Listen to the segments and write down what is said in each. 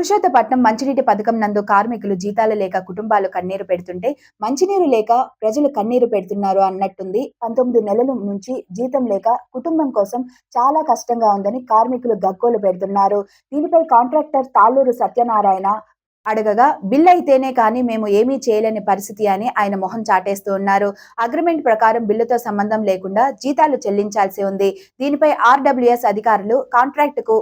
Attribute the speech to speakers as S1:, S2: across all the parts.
S1: పురుషోత్తపట్నం మంచినీటి పథకం నందు కార్మికులు జీతాలు లేక కుటుంబాలు కన్నీరు పెడుతుంటే మంచినీరు లేక ప్రజలు కన్నీరు పెడుతున్నారు అన్నట్టుంది. పంతొమ్మిది నెలల నుంచి జీతం లేక కుటుంబం కోసం చాలా కష్టంగా ఉందని కార్మికులు గగ్గోలు పెడుతున్నారు. దీనిపై కాంట్రాక్టర్ తాళ్ళూరు సత్యనారాయణ అడగగా బిల్ అయితేనే కానీ మేము ఏమీ చేయలేని పరిస్థితి అని ఆయన మొహం చాటేస్తూ ఉన్నారు. అగ్రిమెంట్ ప్రకారం బిల్లుతో సంబంధం లేకుండా జీతాలు చెల్లించాల్సి ఉంది. దీనిపై ఆర్డబ్ల్యూఎస్ అధికారులు కాంట్రాక్ట్కు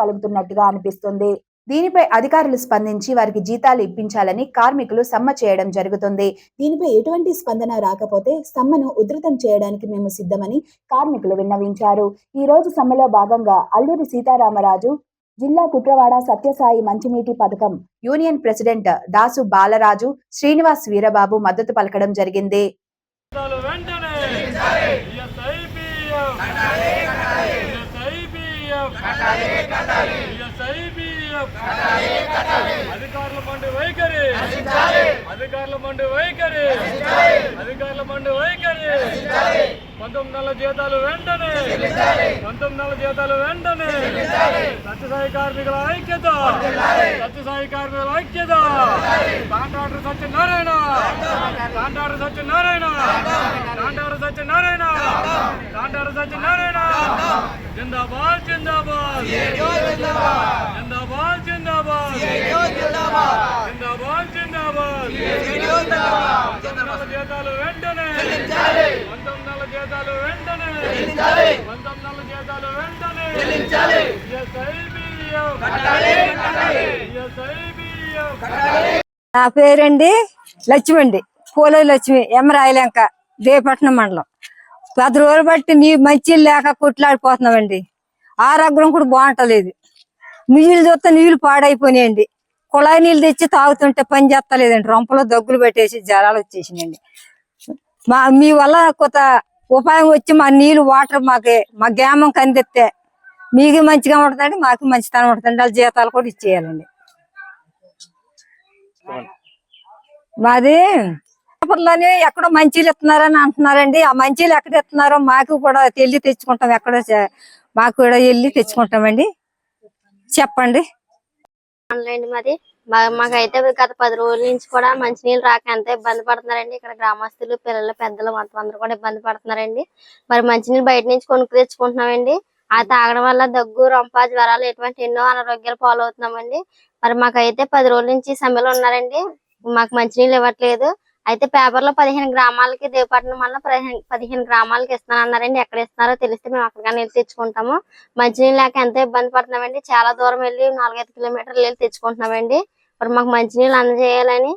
S1: పలుకుతున్నట్టుగా అనిపిస్తుంది. దీనిపై అధికారులు స్పందించి వారికి జీతాలు ఇప్పించాలని కార్మికులు సమ్మె చేయడం జరుగుతుంది. దీనిపై ఎటువంటి స్పందన రాకపోతే సమ్మెను ఉధృతం చేయడానికి మేము సిద్ధమని కార్మికులు విన్నవించారు. ఈ రోజు సమ్మెలో భాగంగా అల్లూరి సీతారామరాజు జిల్లా కుట్రవాడ సత్యసాయి మంచినీటి పథకం యూనియన్ ప్రెసిడెంట్ దాసు బాలరాజు శ్రీనివాస్ వీరబాబు మద్దతు పలకడం జరిగింది.
S2: వెంటనే అధికారుల మండి వైఖరి. అధికారుల మండి వైఖరి. అధికారుల మండి వైఖరి. పంతొమ్మిది నెలల జీతాలు వెంటనే. పంతొమ్మిది నెలల జీతాలు వెంటనే. సత్యసాయి కార్మికుల ఐక్యత. సత్యసాయి కార్మికుల ఐక్యత. Contractor Satyanarayana. Contractor Satyanarayana. Contractor Satyanarayana. Contractor Satyanarayana. జిందాబాద్ జిందాబాద్ జిందాబాద్ జిందాబాద్ జిందాబాద్ పంతొమ్మిది నెలల జీతాలు వెంటనే. పంతొమ్మిది నెలల జీతాలు వెంటనే. పంతొమ్మిది నెలల జీతాలు వెంటనే. ESIBF. ESIBF.
S3: నా పేరండి లక్ష్మి అండి పూల లక్ష్మి ఎం రాయలేంక దేపట్నం మండలం. పది రోజులు బట్టి నీ మంచి లేక కొట్లాడిపోతున్నామండి. ఆరోగ్యం కూడా బాగుంటలేదు. నీళ్ళు చూస్తే నీళ్ళు పాడైపోయినాయండి. కుళాయి నీళ్ళు తెచ్చి తాగుతుంటే పని చేస్తలేదండి. రొంపలో దగ్గులు పెట్టేసి జ్వరాలు వచ్చేసినాయండి. మా మీ వల్ల కొత్త ఉపాయం వచ్చి మా నీళ్ళు వాటర్ మాకు మా గ్యామం కందిస్తే మీకు మంచిగా ఉంటుందండి మాకు మంచితనం ఉంటుందండి. వాళ్ళ జీతాలు కూడా ఇచ్చేయాలండి. మాది పేపర్లోనే ఎక్కడో మంచీలు ఇస్తున్నారని అంటున్నారండి. ఆ మంచీలు ఎక్కడ ఇస్తున్నారో మాకు కూడా వెళ్ళి తెచ్చుకుంటాం. ఎక్కడో మాకు కూడా వెళ్ళి తెచ్చుకుంటామండి. చెప్పండి.
S4: ఆన్లైన్ మాది. మాకైతే గత పది రోజుల నుంచి కూడా మంచినీళ్ళు రాక ఎంత ఇబ్బంది పడుతున్నారండి. ఇక్కడ గ్రామస్తులు పిల్లలు పెద్దలు మొత్తం అందరూ కూడా ఇబ్బంది పడుతున్నారండి. మరి మంచినీళ్ళు బయట నుంచి కొనుక్కు తెచ్చుకుంటున్నామండి. ఆ తాగడం వల్ల దగ్గు రొంప జ్వరాలు ఇటువంటి ఎన్నో అనారోగ్యాలు పాలవుతున్నామండి. మరి మాకైతే పది రోజుల నుంచి సమయంలో ఉన్నారండి. మాకు మంచినీళ్ళు ఇవ్వట్లేదు. అయితే పేపర్లో పదిహేను గ్రామాలకి దేవపట్నం వల్ల పదిహేను పదిహేను గ్రామాలకి ఇస్తానన్నారండి ఎక్కడ ఇస్తున్నారో తెలిస్తే మేము అక్కడికైనా వెళ్ళి తెచ్చుకుంటాము. మంచినీళ్ళు లేక ఎంతో ఇబ్బంది పడుతున్నామండి. చాలా దూరం వెళ్ళి నాలుగైదు కిలోమీటర్లు వెళ్ళి తెచ్చుకుంటున్నామండి. మరి మాకు మంచినీళ్ళు అందజేయాలని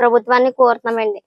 S4: ప్రభుత్వాన్ని కోరుతున్నామండి.